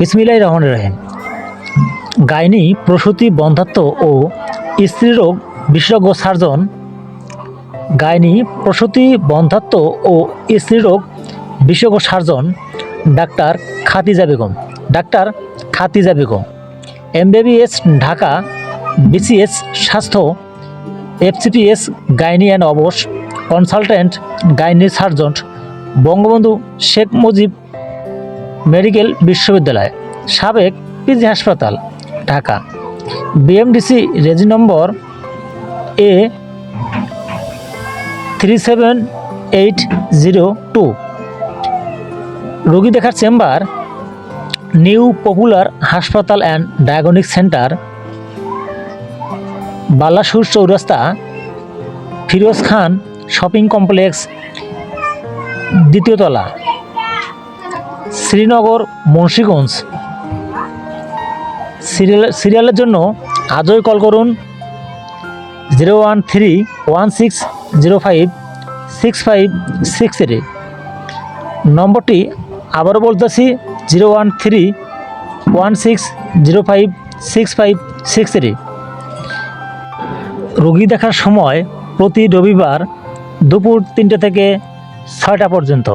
বিসমিল্লাহ রহমান রহিম। গাইনি, প্রসূতি, বন্ধাত্ম ও স্ত্রীরোগ বিশেষজ্ঞ সার্জন, গাইনি, প্রসূতি, বন্ধাত্ম ও স্ত্রীরোগ বিশেষজ্ঞ surgeon, doctor Khatija Begum. Doctor Khatija Begum, MBBS Dhaka, BCS স্বাস্থ্য, FCPS gynae and obs consultant gynae surgeon Bangabandhu Sheikh Mujib medical বিশ্ববিদ্যালয়, সাবেক পিজি হাসপাতাল, Dhaka. BMDC reg number A three seven eight zero two. রোগী দেখার chamber, new popular হাসপাতাল and diagnostic centre, Balasur Chowrasta, Firoz Khan shopping complex দ্বিতীয় তলা Srinagar, Munshiganj. Serial, সিরিয়ালের জন্য আজই কল করুন zero one three one six zero five six five six three. নম্বরটি আবারও বলতেছি zero one three one six zero five six five six three. রোগী দেখার সময় প্রতি রবিবার দুপুর তিনটে থেকে ছয়টা পর্যন্ত।